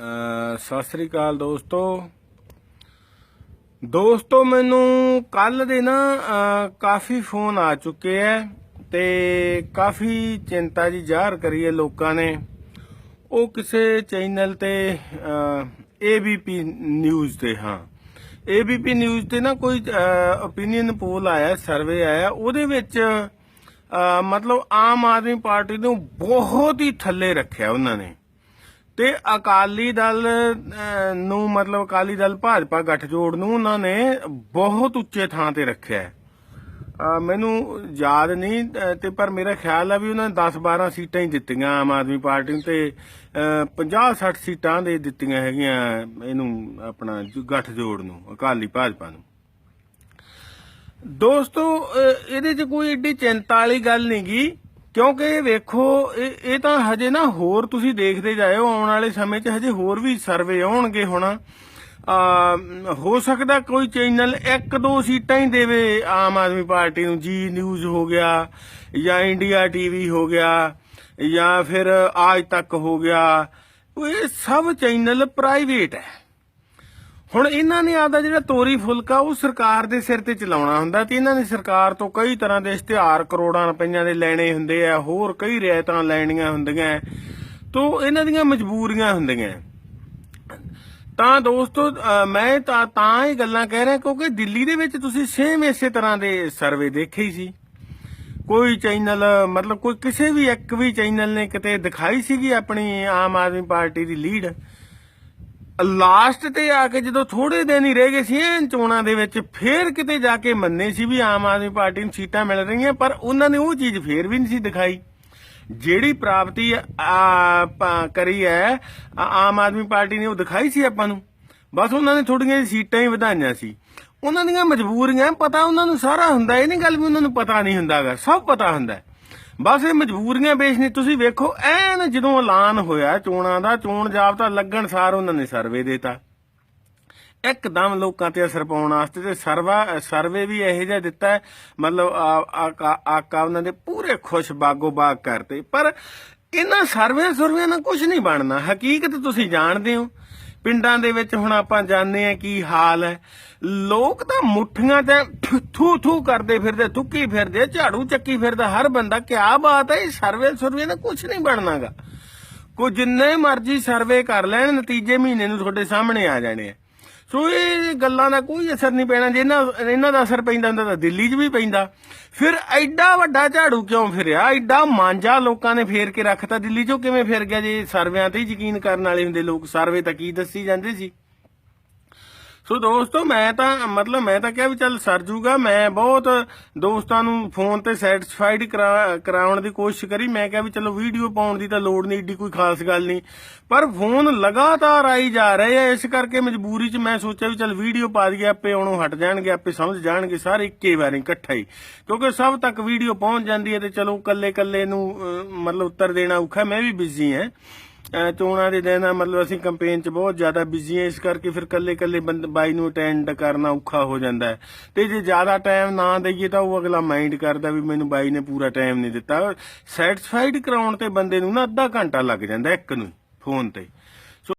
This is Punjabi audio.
ਸਤਿ ਸ੍ਰੀ ਅਕਾਲ ਦੋਸਤੋ। ਦੋਸਤੋ, ਮੈਨੂੰ ਕੱਲ ਦੇ ਨਾ ਕਾਫੀ ਫੋਨ ਆ ਚੁੱਕੇ ਐ ਤੇ ਕਾਫੀ ਚਿੰਤਾ ਜੀ ਜ਼ਾਹਰ ਕਰੀ ਹੈ ਲੋਕਾਂ ਨੇ। ਉਹ ਕਿਸੇ ਚੈਨਲ ਤੇ ਏਬੀਪੀ ਨਿਊਜ਼ ਤੇ, ਹਾਂ। ਏਬੀਪੀ ਨਿਊਜ਼ ਤੇ ਨਾ ਕੋਈ ਓਪੀਨੀਅਨ ਪੋਲ ਆਇਆ ਸਰਵੇ ਆਇਆ, ਉਹਦੇ ਵਿੱਚ ਮਤਲਬ ਆਮ ਆਦਮੀ ਪਾਰਟੀ ਨੂੰ ਬਹੁਤ ਹੀ ਥੱਲੇ ਰੱਖਿਆ ਉਹਨਾਂ ਨੇ। ਤੇ ਅਕਾਲੀ ਦਲ ਨੂੰ ਮਤਲਬ ਅਕਾਲੀ ਦਲ ਭਾਜਪਾ ਗੱਠਜੋੜ ਨੂੰ ਉਹਨਾਂ ਨੇ ਬਹੁਤ ਉੱਚੇ ਥਾਂ ਤੇ ਰੱਖਿਆ ਮੈਨੂੰ ਯਾਦ ਨਹੀਂ ਅਹ, ਤੇ ਪਰ ਮੇਰਾ ਖਿਆਲ ਆ ਵੀ ਉਹਨਾਂ ਨੇ 10 12 ਸੀਟਾਂ ਹੀ ਦਿੱਤੀਆਂ ਆਮ ਆਦਮੀ ਪਾਰਟੀ ਨੂੰ ਤੇ 50 60 ਸੀਟਾਂ ਦੇ ਦਿੱਤੀਆਂ ਹੈਗੀਆਂ ਇਹਨੂੰ ਆਪਣਾ ਜ- ਗੱਠਜੋੜ ਨੂੰ ਅਕਾਲੀ ਭਾਜਪਾ ਨੂੰ। ਦੋਸਤੋ ਇਹਦੇ 'ਚ ਕੋਈ ਏਡੀ ਚਿੰਤਾ ਵਾਲੀ ਗੱਲ ਨਹੀਂ ਨਹੀਂਗੀ ਕਿਉਂਕਿ ਵੇਖੋ, ਇਹ ਇਹ ਤਾਂ ਹਜੇ ਨਾ ਹੋਰ ਤੁਸੀਂ ਦੇਖਦੇ ਜਾਇਓ, ਆਉਣ ਵਾਲੇ ਸਮੇਂ 'ਚ ਹਜੇ ਹੋਰ ਵੀ ਸਰਵੇ ਆਉਣਗੇ ਹੁਣ। ਆ, ਹੋ ਸਕਦਾ ਕੋਈ ਚੈਨਲ ਇੱਕ ਦੋ ਸੀਟਾਂ ਹੀ ਦੇਵੇ, ਆਮ ਆਦਮੀ ਪਾਰਟੀ ਨੂੰ, ਜੀ ਨਿਊਜ਼ ਹੋ ਗਿਆ, ਜਾਂ ਇੰਡੀਆ ਟੀਵੀ ਹੋ ਗਿਆ, ਜਾਂ ਫਿਰ ਆਜ ਤੱਕ ਹੋ ਗਿਆ। ਇਹ ਸਭ ਚੈਨਲ ਪ੍ਰਾਈਵੇਟ ਹੈ। ਹੁਣ ਇਹਨਾਂ ਨੇ ਆਪਦਾ ਜਿਹੜਾ ਤੋਰੀ ਫੁਲਕਾ ਉਹ ਸਰਕਾਰ ਦੇ ਸਿਰ ਤੇ ਚਲਾਉਣਾ ਹੁੰਦਾ ਤੇ ਇਹਨਾਂ ਨੇ ਸਰਕਾਰ ਤੋਂ ਕਈ ਤਰ੍ਹਾਂ ਦੇ ਇਸ਼ਤਿਹਾਰ ਕਰੋੜਾਂ ਰੁਪਈਆਂ ਦੇ ਲੈਣੇ ਹੁੰਦੇ ਆ, ਹੋਰ ਕਈ ਰਿਆਇਤਾਂ ਲੈਣੀਆਂ ਹੁੰਦੀਆਂ। ਤੋਂ ਇਹਨਾਂ ਦੀਆਂ ਮਜਬੂਰੀਆਂ ਹੁੰਦੀਆਂ। ਤਾਂ ਦੋਸਤੋ ਮੈਂ ਤਾਂ ਤਾਂ ਇਹ ਗੱਲਾਂ ਕਹਿ ਰਿਹਾ ਕਿਉਂਕਿ ਦਿੱਲੀ ਦੇ ਵਿੱਚ ਤੁਸੀਂ ਸੇਮ ਇਸੇ ਤਰ੍ਹਾਂ ਦੇ ਸਰਵੇ ਦੇਖੇ ਹੀ ਸੀ। ਕੋਈ ਚੈਨਲ ਮਤਲਬ ਕੋਈ ਕਿਸੇ ਵੀ ਇੱਕ ਵੀ ਚੈਨਲ ਨੇ ਕਿਤੇ ਦਿਖਾਈ ਸੀਗੀ ਆਪਣੀ ਆਮ ਆਦਮੀ ਪਾਰਟੀ ਦੀ ਲੀਡ ਲਾਸਟ ਤੇ ਆ ਕੇ ਜਦੋਂ ਥੋੜੇ ਦਿਨ ਹੀ ਰਹਿ ਗਏ ਸੀ ਐਨ ਚੋਣਾਂ ਦੇ ਵਿੱਚ, ਫੇਰ ਕਿਤੇ ਜਾ ਕੇ ਮੰਨੇ ਸੀ ਵੀ ਆਮ ਆਦਮੀ ਪਾਰਟੀ ਨੂੰ ਸੀਟਾਂ ਮਿਲ ਰਹੀਆਂ, ਪਰ ਉਹਨਾਂ ਨੇ ਉਹ ਚੀਜ਼ ਫੇਰ ਵੀ ਨਹੀਂ ਸੀ ਦਿਖਾਈ। ਜਿਹੜੀ ਪ੍ਰਾਪਤੀ ਕਰੀ ਹੈ ਆਮ ਆਦਮੀ ਪਾਰਟੀ ਨੇ ਉਹ ਦਿਖਾਈ ਸੀ ਆਪਾਂ ਨੂੰ। ਬਸ ਉਹਨਾਂ ਨੇ ਥੋੜੀਆਂ ਜਿਹੀਆਂ ਸੀਟਾਂ ਹੀ ਵਧਾਈਆਂ ਸੀ। ਉਹਨਾਂ ਦੀਆਂ ਮਜਬੂਰੀਆਂ, ਪਤਾ ਉਹਨਾਂ ਨੂੰ ਸਾਰਾ ਹੁੰਦਾ, ਇਹ ਨਹੀਂ ਗੱਲ ਵੀ ਉਹਨਾਂ ਨੂੰ ਪਤਾ ਨਹੀਂ ਹੁੰਦਾਗਾ, ਸਭ ਪਤਾ ਹੁੰਦਾ। ਬਸ ਇਹ ਮਜਬੂਰੀਆਂ ਪੇਸ਼ ਨੇ ਤੁਸੀਂ ਵੇਖੋ, ਐਨ ਜਦੋਂ ਐਲਾਨ ਹੋਇਆ ਚੋਣਾਂ ਦਾ, ਚੋਣ ਜਾਬਤਾ ਲੱਗਣ ਸਾਰ ਉਹਨਾਂ ਨੇ ਸਰਵੇ ਦੇਤਾ। ਇੱਕਦਮ ਲੋਕਾਂ ਤੇ ਅਸਰ ਪਾਉਣ ਵਾਸਤੇ ਤੇ ਸਰਵਾ, ਸਰਵੇ ਵੀ ਇਹੋ ਜਿਹਾ ਦਿੱਤਾ ਮਤਲਬ ਆਕਾ ਉਹਨਾਂ ਦੇ ਪੂਰੇ ਖੁਸ਼ ਬਾਗੋ ਬਾਗ ਕਰਤੇ। ਪਰ ਇਹਨਾਂ ਸਰਵੇ ਸੁਰਵੇ ਨਾਲ ਕੁਝ ਨਹੀਂ ਬਣਨਾ। ਹਕੀਕਤ ਤੁਸੀਂ ਜਾਣਦੇ ਹੋ। ਪਿੰਡਾਂ ਦੇ ਵਿੱਚ ਹੁਣ ਆਪਾਂ ਜਾਣਦੇ ਆ ਕੀ ਹਾਲ ਹੈ। ਲੋਕ ਤਾਂ ਮੁੱਠੀਆਂ ਤੇ ਥੂ ਥੂ ਕਰਦੇ ਫਿਰਦੇ, ਥੁੱਕੀ ਫਿਰਦੇ, ਝਾੜੂ ਚੱਕੀ ਫਿਰਦਾ, ਹਰ ਬੰਦਾ, ਕਿਆ ਬਾਤ ਹੈ, ਇਹ ਸਰਵੇ ਸੁਰਵੇ ਨਾਲ ਕੁਝ ਨਹੀਂ ਬਣਨਾਗਾ। ਕੋ ਜਿੰਨੇ ਮਰਜ਼ੀ ਸਰਵੇ ਕਰ ਲੈਣ, ਨਤੀਜੇ ਮਹੀਨੇ ਨੂੰ ਤੁਹਾਡੇ ਸਾਹਮਣੇ ਆ ਜਾਣੇ ਆ। ਸੋ ਇਹ ਗੱਲਾਂ ਦਾ ਕੋਈ ਅਸਰ ਨਹੀਂ ਪੈਣਾ, ਜੇ ਇਹਨਾਂ ਇਹਨਾਂ ਦਾ ਅਸਰ ਪੈਂਦਾ ਹੁੰਦਾ ਤਾਂ ਦਿੱਲੀ 'ਚ ਵੀ ਪੈਂਦਾ। ਫਿਰ ਐਡਾ ਵੱਡਾ ਝਾੜੂ ਕਿਉਂ ਫਿਰਿਆ? ਐਡਾ ਮਾਂਜਾ ਲੋਕਾਂ ਨੇ ਫੇਰ ਕੇ ਰੱਖਤਾ ਦਿੱਲੀ 'ਚੋਂ, ਕਿਵੇਂ ਫਿਰ ਗਿਆ ਜੇ ਸਰਵਿਆਂ ਤੇ ਯਕੀਨ ਕਰਨ ਵਾਲੇ ਹੁੰਦੇ ਲੋਕ? ਸਰਵੇ ਤਾਂ ਕੀ ਦੱਸੀ ਜਾਂਦੇ ਸੀ? ਸੋ ਦੋਸਤੋ, ਮੈਂ ਤਾਂ, ਮਤਲਬ ਮੈਂ ਤਾਂ ਕਿਹਾ ਵੀ ਚੱਲ ਸਰ ਜੂਗਾ। ਮੈਂ ਬਹੁਤ ਦੋਸਤਾਂ ਨੂੰ ਫੋਨ ਤੇ ਸੈਟੀਸਫਾਈਡ ਕਰਾਉਣ ਦੀ ਕੋਸ਼ਿਸ਼ ਕਰੀ। ਮੈਂ ਕਿਹਾ ਵੀ ਚਲੋ ਵੀਡੀਓ ਪਾਉਣ ਦੀ ਤਾਂ ਲੋੜ ਨਹੀਂ, ਏਡੀ ਕੋਈ ਖਾਸ ਗੱਲ ਨਹੀਂ। ਪਰ ਫੋਨ ਲਗਾਤਾਰ ਆਈ ਜਾ ਰਹੇ ਆ। ਇਸ ਕਰਕੇ ਮਜਬੂਰੀ 'ਚ ਮੈਂ ਸੋਚਿਆ ਵੀ ਚੱਲ ਵੀਡੀਓ ਪਾ ਦਈਏ, ਆਪੇ ਉਹਨੂੰ ਹਟ ਜਾਣਗੇ, ਆਪੇ ਸਮਝ ਜਾਣਗੇ, ਸਾਰੇ ਇੱਕੇ ਵਾਰੀ ਇਕੱਠਾ ਹੀ। ਕਿਉਂਕਿ ਸਭ ਤੱਕ ਵੀਡੀਓ ਪਹੁੰਚ ਜਾਂਦੀ ਹੈ ਤੇ ਚਲੋ ਕੱਲੇ ਕੱਲੇ ਨੂੰ ਮਤਲਬ ਉੱਤਰ ਦੇਣਾ ਔਖਾ। ਮੈਂ ਵੀ ਬਿਜ਼ੀ ਹਾਂ। ਚੋਣਾਂ ਦੇ ਦਿਨ ਆ, ਮਤਲਬ ਅਸੀਂ ਕੈਂਪੇਨ 'ਚ ਬਹੁਤ ਜ਼ਿਆਦਾ ਬਿਜ਼ੀ ਹਾਂ ਇਸ ਕਰਕੇ ਫਿਰ ਕੱਲੇ ਕੱਲੇ ਬੰਦ, ਬਾਈ ਨੂੰ ਅਟੈਂਡ ਕਰਨਾ ਔਖਾ ਹੋ ਜਾਂਦਾ ਹੈ। ਤੇ ਜੇ ਜ਼ਿਆਦਾ ਟਾਈਮ ਨਾ ਦਈਏ ਤਾਂ ਉਹ ਅਗਲਾ ਮਾਈਂਡ ਕਰਦਾ ਵੀ ਮੈਨੂੰ ਬਾਈ ਨੇ ਪੂਰਾ ਟਾਈਮ ਨਹੀਂ ਦਿੱਤਾ। ਸੈਟੀਸਫਾਈਡ ਕਰਾਉਣ ਤੇ ਬੰਦੇ ਨੂੰ ਨਾ ਅੱਧਾ ਘੰਟਾ ਲੱਗ ਜਾਂਦਾ ਇੱਕ ਨੂੰ ਫੋਨ ਤੇ।